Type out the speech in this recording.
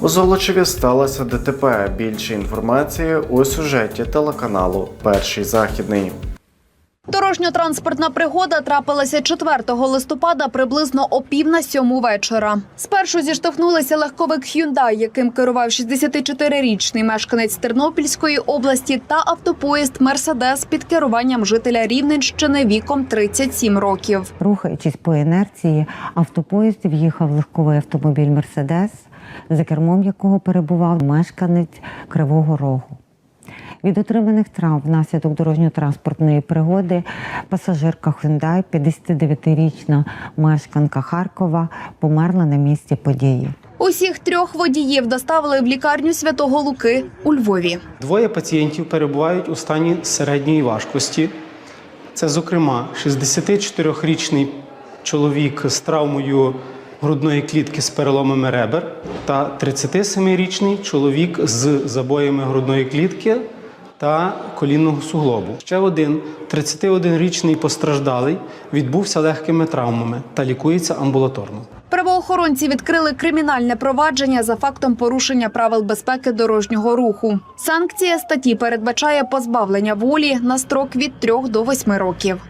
У Золочеві сталося ДТП. Більше інформації у сюжеті телеканалу Перший західний. Дорожньо-транспортна пригода трапилася 4 листопада приблизно о пів на сьому вечора. Спершу зіштовхнулися легковик Hyundai, яким керував 64-річний мешканець Тернопільської області, та автопоїзд Мерседес під керуванням жителя Рівненщини віком 37 років. Рухаючись по інерції, автопоїзд в'їхав легковий автомобіль Мерседес, за кермом якого перебував мешканець Кривого Рогу. Від отриманих травм внаслідок дорожньо-транспортної пригоди пасажирка Hyundai, 59-річна мешканка Харкова, померла на місці події. Усіх трьох водіїв доставили в лікарню Святого Луки у Львові. Двоє пацієнтів перебувають у стані середньої важкості. Це, зокрема, 64-річний чоловік з травмою грудної клітки з переломами ребер та 37-річний чоловік з забоями грудної клітки та колінного суглобу. Ще один 31-річний постраждалий відбувся легкими травмами та лікується амбулаторно. Правоохоронці відкрили кримінальне провадження за фактом порушення правил безпеки дорожнього руху. Санкція статті передбачає позбавлення волі на строк від 3 до 8 років.